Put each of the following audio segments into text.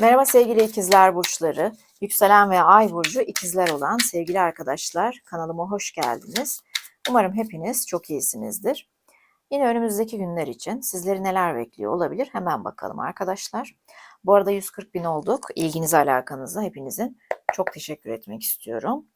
Merhaba sevgili ikizler burçları. Yükselen ve ay burcu ikizler olan sevgili arkadaşlar kanalıma hoş geldiniz. Umarım hepiniz çok iyisinizdir. Yine önümüzdeki günler için sizleri neler bekliyor olabilir hemen bakalım arkadaşlar. Bu arada 140 bin olduk. İlginiz alakanızla hepinizin çok teşekkür etmek istiyorum.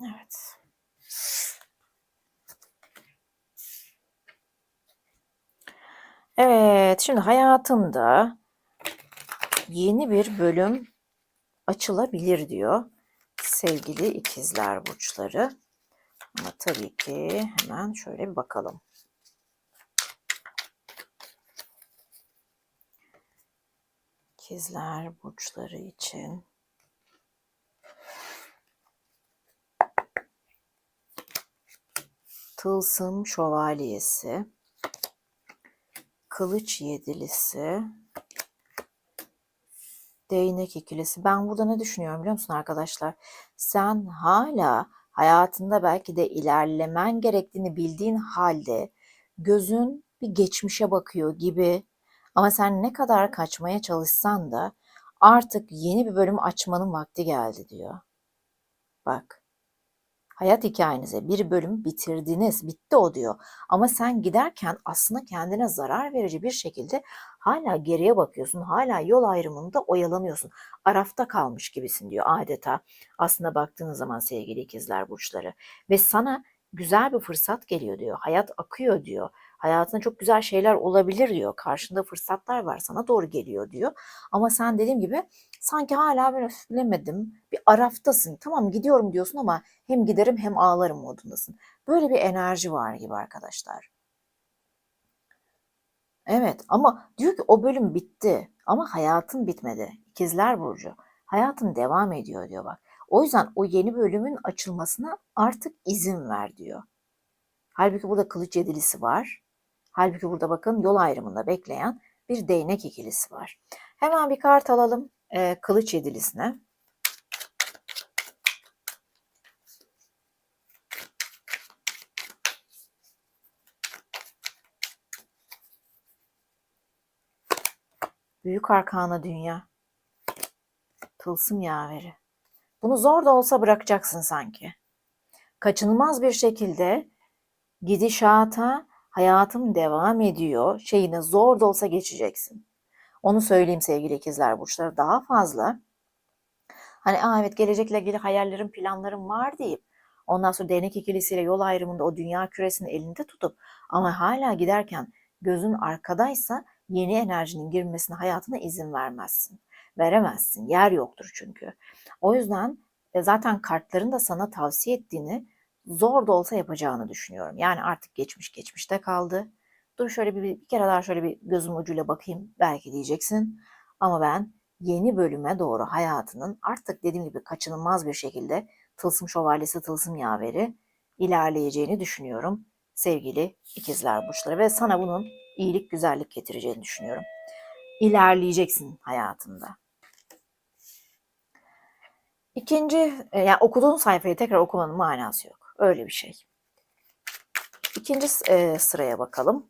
Evet. Evet, şimdi hayatımda yeni bir bölüm açılabilir diyor sevgili ikizler burçları. Ama tabii ki hemen şöyle bir bakalım. İkizler burçları için Tılsım şövalyesi kılıç yedilisi, değnek ikilisi. Ben burada ne düşünüyorum biliyor musun arkadaşlar? Sen hala hayatında belki de ilerlemen gerektiğini bildiğin halde gözün bir geçmişe bakıyor gibi. Ama sen ne kadar kaçmaya çalışsan da artık yeni bir bölüm açmanın vakti geldi diyor. Bak hayat hikayenize bir bölüm bitirdiniz, bitti o diyor. Ama sen giderken aslında kendine zarar verici bir şekilde hala geriye bakıyorsun, hala yol ayrımında oyalanıyorsun. Arafta kalmış gibisin diyor adeta. Aslında baktığınız zaman sevgili ikizler burçları ve sana güzel bir fırsat geliyor diyor. Hayat akıyor diyor. Hayatında çok güzel şeyler olabilir diyor. Karşında fırsatlar var sana doğru geliyor diyor. Ama sen dediğim gibi sanki hala böyle bilemedim bir araftasın. Tamam gidiyorum diyorsun ama hem giderim hem ağlarım modundasın. Böyle bir enerji var gibi arkadaşlar. Evet ama diyor ki o bölüm bitti ama hayatın bitmedi. İkizler Burcu. Hayatın devam ediyor diyor bak. O yüzden o yeni bölümün açılmasına artık izin ver diyor. Halbuki burada kılıç yedilisi var. Halbuki burada bakın yol ayrımında bekleyen bir değnek ikilisi var. Hemen bir kart alalım e, kılıç yedilisine. Büyük arkana dünya. Tılsım yaveri. Bunu zor da olsa bırakacaksın sanki. Kaçınılmaz bir şekilde gidişata hayatım devam ediyor şeyine zor da olsa geçeceksin. Onu söyleyeyim sevgili ikizler burçları daha fazla. Hani Aa, evet gelecekle ilgili hayallerim, planlarım var deyip ondan sonra değnek ikilisiyle yol ayrımında o dünya küresini elinde tutup ama hala giderken gözün arkadaysa yeni enerjinin girmesine hayatına izin vermezsin. Veremezsin. Yer yoktur çünkü. O yüzden e, zaten kartların da sana tavsiye ettiğini zor da olsa yapacağını düşünüyorum. Yani artık geçmiş geçmişte kaldı. Dur şöyle bir, bir kere daha şöyle bir gözüm ucuyla bakayım belki diyeceksin. Ama ben yeni bölüme doğru hayatının artık dediğim gibi kaçınılmaz bir şekilde tılsım şövalyesi, tılsım yaveri ilerleyeceğini düşünüyorum sevgili ikizler burçları ve sana bunun iyilik, güzellik getireceğini düşünüyorum. İlerleyeceksin hayatında. İkinci, e, yani okuduğun sayfayı tekrar okumanın manası yok. Öyle bir şey. İkinci e, sıraya bakalım.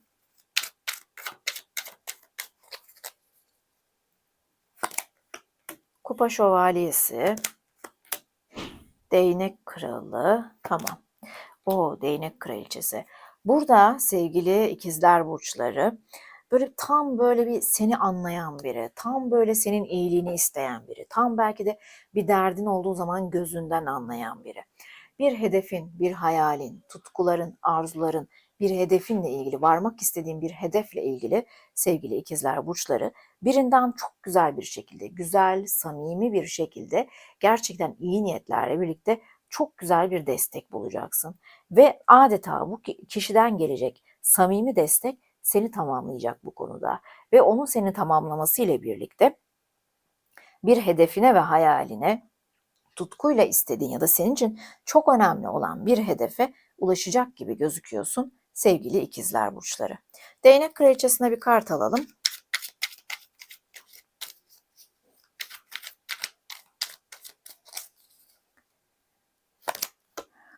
Kupa şövalyesi, değnek kralı, tamam. O değnek kraliçesi. Burada sevgili ikizler burçları böyle tam böyle bir seni anlayan biri, tam böyle senin iyiliğini isteyen biri, tam belki de bir derdin olduğu zaman gözünden anlayan biri. Bir hedefin, bir hayalin, tutkuların, arzuların, bir hedefinle ilgili, varmak istediğin bir hedefle ilgili sevgili ikizler burçları birinden çok güzel bir şekilde, güzel, samimi bir şekilde gerçekten iyi niyetlerle birlikte çok güzel bir destek bulacaksın. Ve adeta bu kişiden gelecek samimi destek seni tamamlayacak bu konuda. Ve onun seni tamamlaması ile birlikte bir hedefine ve hayaline tutkuyla istediğin ya da senin için çok önemli olan bir hedefe ulaşacak gibi gözüküyorsun sevgili ikizler burçları. Değnek kraliçesine bir kart alalım.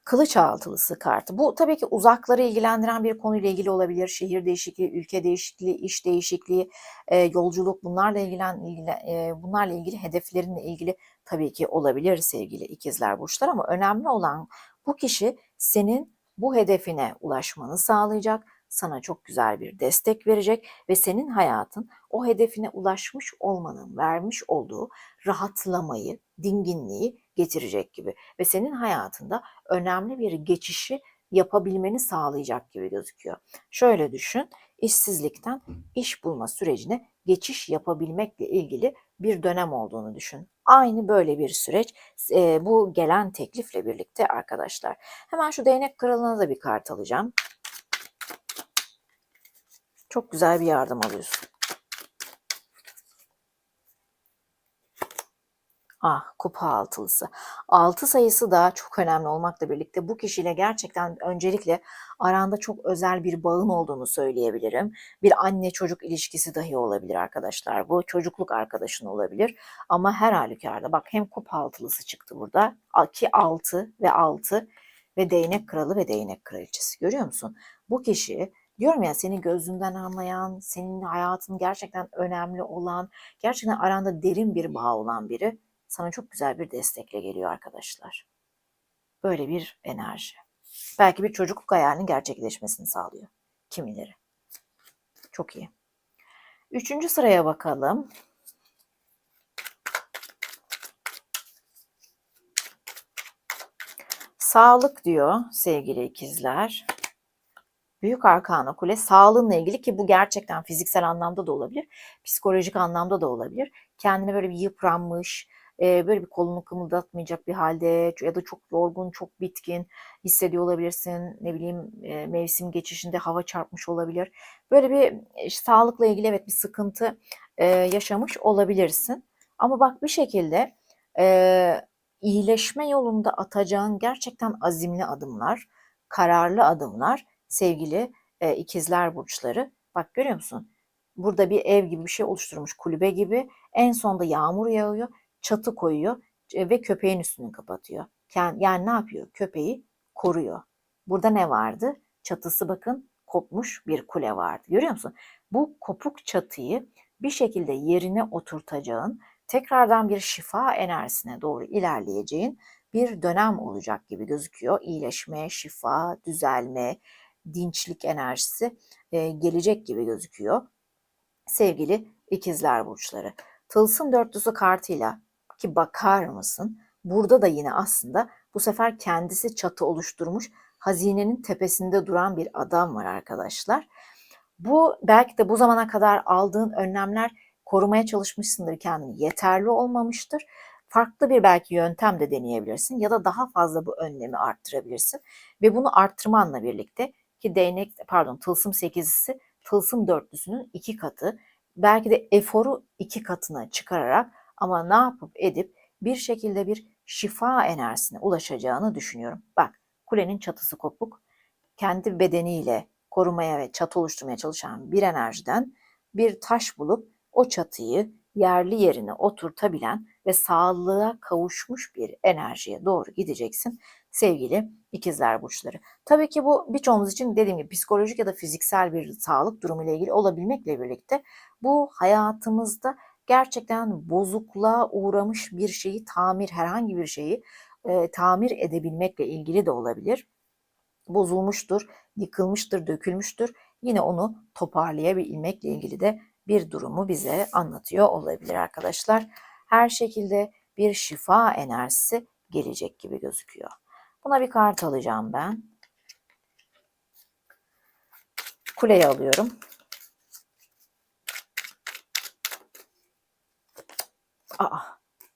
Kılıç altılısı kartı. Bu tabii ki uzakları ilgilendiren bir konuyla ilgili olabilir. Şehir değişikliği, ülke değişikliği, iş değişikliği, e, yolculuk bunlarla ilgilen ilgili, e, bunlarla ilgili hedeflerinle ilgili tabii ki olabilir sevgili ikizler burçlar ama önemli olan bu kişi senin bu hedefine ulaşmanı sağlayacak, sana çok güzel bir destek verecek ve senin hayatın o hedefine ulaşmış olmanın vermiş olduğu rahatlamayı, dinginliği getirecek gibi ve senin hayatında önemli bir geçişi yapabilmeni sağlayacak gibi gözüküyor. Şöyle düşün, işsizlikten iş bulma sürecine geçiş yapabilmekle ilgili bir dönem olduğunu düşün. Aynı böyle bir süreç e, bu gelen teklifle birlikte arkadaşlar. Hemen şu değnek kralına da bir kart alacağım. Çok güzel bir yardım alıyorsun. Ah, kupa altılısı. Altı sayısı da çok önemli olmakla birlikte bu kişiyle gerçekten öncelikle aranda çok özel bir bağın olduğunu söyleyebilirim. Bir anne çocuk ilişkisi dahi olabilir arkadaşlar. Bu çocukluk arkadaşın olabilir. Ama her halükarda bak hem kupa altılısı çıktı burada. Ki altı ve altı ve değnek kralı ve değnek kraliçesi. Görüyor musun? Bu kişi diyorum ya seni gözünden anlayan, senin hayatın gerçekten önemli olan, gerçekten aranda derin bir bağ olan biri sana çok güzel bir destekle geliyor arkadaşlar. Böyle bir enerji. Belki bir çocukluk hayalinin gerçekleşmesini sağlıyor kimileri. Çok iyi. Üçüncü sıraya bakalım. Sağlık diyor sevgili ikizler. Büyük Arkana Kule sağlığınla ilgili ki bu gerçekten fiziksel anlamda da olabilir, psikolojik anlamda da olabilir. Kendine böyle bir yıpranmış, böyle bir kolunu kımıldatmayacak bir halde ya da çok yorgun, çok bitkin hissediyor olabilirsin. Ne bileyim mevsim geçişinde hava çarpmış olabilir. Böyle bir işte, sağlıkla ilgili evet bir sıkıntı yaşamış olabilirsin. Ama bak bir şekilde iyileşme yolunda atacağın gerçekten azimli adımlar, kararlı adımlar sevgili ikizler burçları. Bak görüyor musun? Burada bir ev gibi bir şey oluşturmuş kulübe gibi. En sonda yağmur yağıyor çatı koyuyor ve köpeğin üstünü kapatıyor. Yani ne yapıyor? Köpeği koruyor. Burada ne vardı? Çatısı bakın kopmuş bir kule vardı. Görüyor musun? Bu kopuk çatıyı bir şekilde yerine oturtacağın, tekrardan bir şifa enerjisine doğru ilerleyeceğin bir dönem olacak gibi gözüküyor. İyileşme, şifa, düzelme, dinçlik enerjisi gelecek gibi gözüküyor. Sevgili ikizler burçları. Tılsım dörtlüsü kartıyla ki bakar mısın? Burada da yine aslında bu sefer kendisi çatı oluşturmuş hazinenin tepesinde duran bir adam var arkadaşlar. Bu belki de bu zamana kadar aldığın önlemler korumaya çalışmışsındır kendini yeterli olmamıştır. Farklı bir belki yöntem de deneyebilirsin ya da daha fazla bu önlemi arttırabilirsin. Ve bunu arttırmanla birlikte ki değnek pardon tılsım sekizisi tılsım dörtlüsünün iki katı belki de eforu iki katına çıkararak ama ne yapıp edip bir şekilde bir şifa enerjisine ulaşacağını düşünüyorum. Bak kulenin çatısı kopuk. Kendi bedeniyle korumaya ve çatı oluşturmaya çalışan bir enerjiden bir taş bulup o çatıyı yerli yerine oturtabilen ve sağlığa kavuşmuş bir enerjiye doğru gideceksin sevgili ikizler burçları. Tabii ki bu birçoğumuz için dediğim gibi psikolojik ya da fiziksel bir sağlık durumu ile ilgili olabilmekle birlikte bu hayatımızda gerçekten bozukluğa uğramış bir şeyi tamir, herhangi bir şeyi e, tamir edebilmekle ilgili de olabilir. Bozulmuştur, yıkılmıştır, dökülmüştür. Yine onu toparlayabilmekle ilgili de bir durumu bize anlatıyor olabilir arkadaşlar. Her şekilde bir şifa enerjisi gelecek gibi gözüküyor. Buna bir kart alacağım ben. Kuleyi alıyorum. Aa,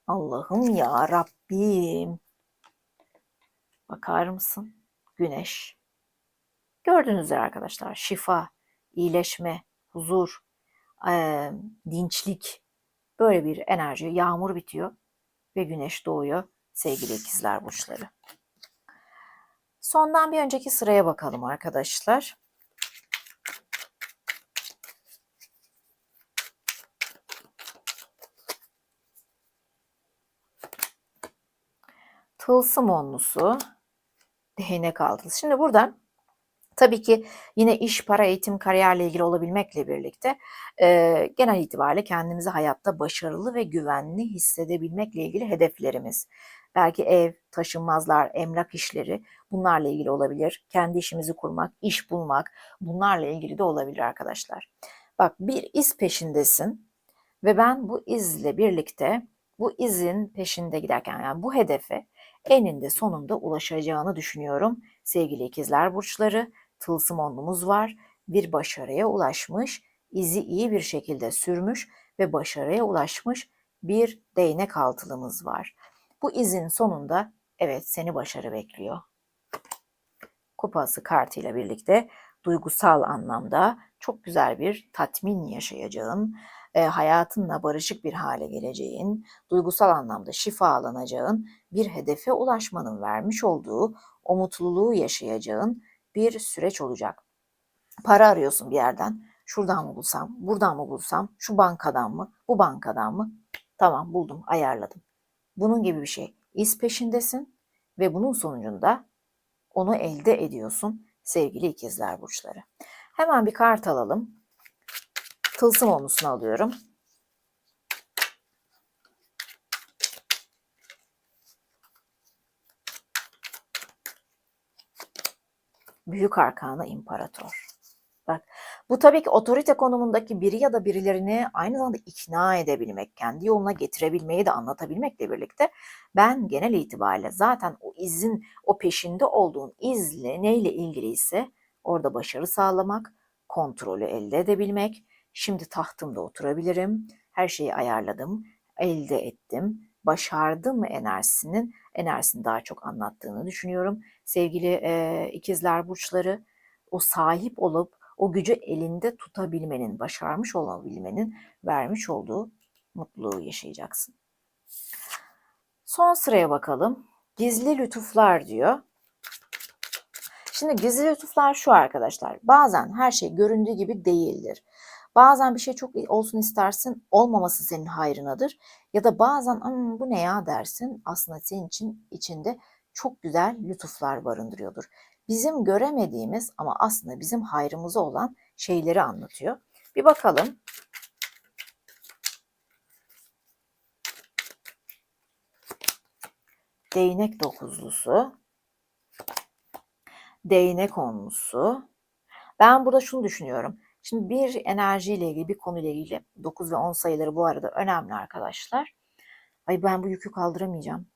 Allah'ım ya Rabbim. Bakar mısın? Güneş. Gördüğünüz üzere arkadaşlar şifa, iyileşme, huzur, e, dinçlik böyle bir enerji. Yağmur bitiyor ve güneş doğuyor sevgili ikizler burçları. Sondan bir önceki sıraya bakalım arkadaşlar. Tılsım onlusu, Değnek altılısı. Şimdi burada tabii ki yine iş, para, eğitim, kariyerle ilgili olabilmekle birlikte e, genel itibariyle kendimizi hayatta başarılı ve güvenli hissedebilmekle ilgili hedeflerimiz. Belki ev, taşınmazlar, emlak işleri bunlarla ilgili olabilir. Kendi işimizi kurmak, iş bulmak bunlarla ilgili de olabilir arkadaşlar. Bak bir iz peşindesin ve ben bu izle birlikte bu izin peşinde giderken yani bu hedefe eninde sonunda ulaşacağını düşünüyorum. Sevgili ikizler burçları, tılsım onlumuz var. Bir başarıya ulaşmış, izi iyi bir şekilde sürmüş ve başarıya ulaşmış bir değnek altılımız var. Bu izin sonunda evet seni başarı bekliyor. Kupası kartıyla birlikte duygusal anlamda çok güzel bir tatmin yaşayacağın, e, hayatınla barışık bir hale geleceğin, duygusal anlamda şifalanacağın, bir hedefe ulaşmanın vermiş olduğu o mutluluğu yaşayacağın bir süreç olacak. Para arıyorsun bir yerden. Şuradan mı bulsam, buradan mı bulsam, şu bankadan mı, bu bankadan mı? Tamam buldum, ayarladım. Bunun gibi bir şey. İz peşindesin ve bunun sonucunda onu elde ediyorsun sevgili ikizler burçları. Hemen bir kart alalım. Tılsım onlusunu alıyorum. Büyük Arkana İmparator. Bak bu tabii ki otorite konumundaki biri ya da birilerini aynı zamanda ikna edebilmek, kendi yoluna getirebilmeyi de anlatabilmekle birlikte ben genel itibariyle zaten o izin, o peşinde olduğun izle neyle ilgiliyse orada başarı sağlamak, kontrolü elde edebilmek, şimdi tahtımda oturabilirim, her şeyi ayarladım, elde ettim, başardım enerjisinin enerjisini daha çok anlattığını düşünüyorum. Sevgili e, ikizler burçları o sahip olup o gücü elinde tutabilmenin, başarmış olabilmenin vermiş olduğu mutluluğu yaşayacaksın. Son sıraya bakalım. Gizli lütuflar diyor. Şimdi gizli lütuflar şu arkadaşlar. Bazen her şey göründüğü gibi değildir. Bazen bir şey çok olsun istersin, olmaması senin hayrınadır. Ya da bazen bu ne ya dersin, aslında senin için içinde çok güzel lütuflar barındırıyordur. Bizim göremediğimiz ama aslında bizim hayrımıza olan şeyleri anlatıyor. Bir bakalım. Değnek dokuzlusu. Değnek onlusu. Ben burada şunu düşünüyorum. Şimdi bir enerjiyle ilgili, bir konuyla ilgili 9 ve 10 sayıları bu arada önemli arkadaşlar. Ay ben bu yükü kaldıramayacağım.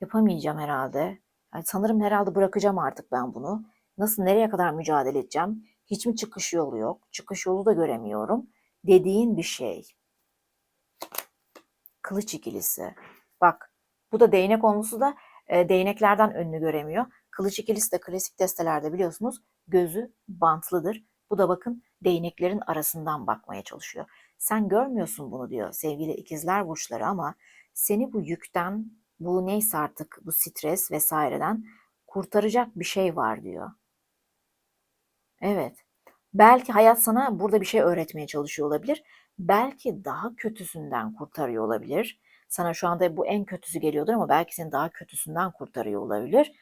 Yapamayacağım herhalde. Yani sanırım herhalde bırakacağım artık ben bunu. Nasıl, nereye kadar mücadele edeceğim? Hiç mi çıkış yolu yok? Çıkış yolu da göremiyorum. Dediğin bir şey. Kılıç ikilisi. Bak bu da değnek konusu da e, değneklerden önünü göremiyor. Kılıç ikilisi de klasik destelerde biliyorsunuz gözü bantlıdır. Bu da bakın değneklerin arasından bakmaya çalışıyor. Sen görmüyorsun bunu diyor sevgili ikizler burçları ama seni bu yükten, bu neyse artık bu stres vesaireden kurtaracak bir şey var diyor. Evet. Belki hayat sana burada bir şey öğretmeye çalışıyor olabilir. Belki daha kötüsünden kurtarıyor olabilir. Sana şu anda bu en kötüsü geliyordur ama belki seni daha kötüsünden kurtarıyor olabilir.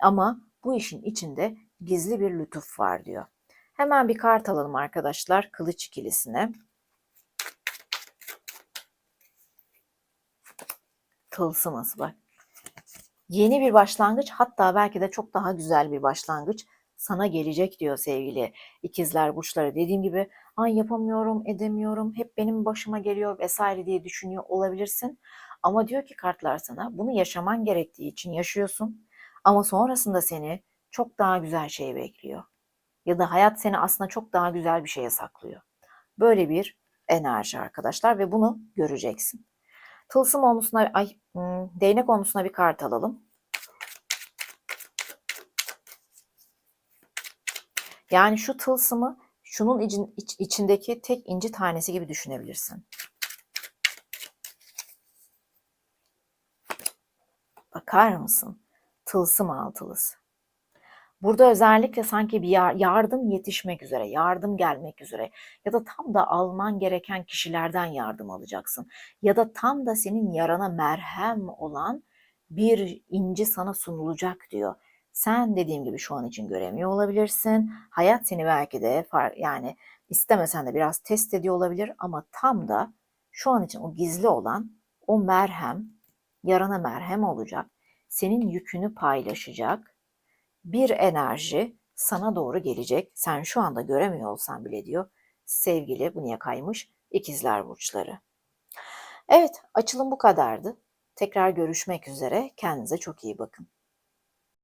Ama bu işin içinde gizli bir lütuf var diyor. Hemen bir kart alalım arkadaşlar kılıç ikilisine. Tılsımız bak. Yeni bir başlangıç hatta belki de çok daha güzel bir başlangıç sana gelecek diyor sevgili ikizler burçları. Dediğim gibi ay yapamıyorum, edemiyorum, hep benim başıma geliyor vesaire diye düşünüyor olabilirsin. Ama diyor ki kartlar sana bunu yaşaman gerektiği için yaşıyorsun. Ama sonrasında seni çok daha güzel şey bekliyor. Ya da hayat seni aslında çok daha güzel bir şeye saklıyor. Böyle bir enerji arkadaşlar ve bunu göreceksin. Tılsım onlusuna, ay hmm, değnek onlusuna bir kart alalım. Yani şu tılsımı şunun için, iç, içindeki tek inci tanesi gibi düşünebilirsin. Bakar mısın? Tılsım altılısı. Burada özellikle sanki bir yardım yetişmek üzere, yardım gelmek üzere ya da tam da alman gereken kişilerden yardım alacaksın. Ya da tam da senin yarana merhem olan bir inci sana sunulacak diyor. Sen dediğim gibi şu an için göremiyor olabilirsin. Hayat seni belki de yani istemesen de biraz test ediyor olabilir ama tam da şu an için o gizli olan o merhem, yarana merhem olacak. Senin yükünü paylaşacak bir enerji sana doğru gelecek. Sen şu anda göremiyor olsan bile diyor. Sevgili bu niye kaymış? İkizler burçları. Evet, açılım bu kadardı. Tekrar görüşmek üzere. Kendinize çok iyi bakın.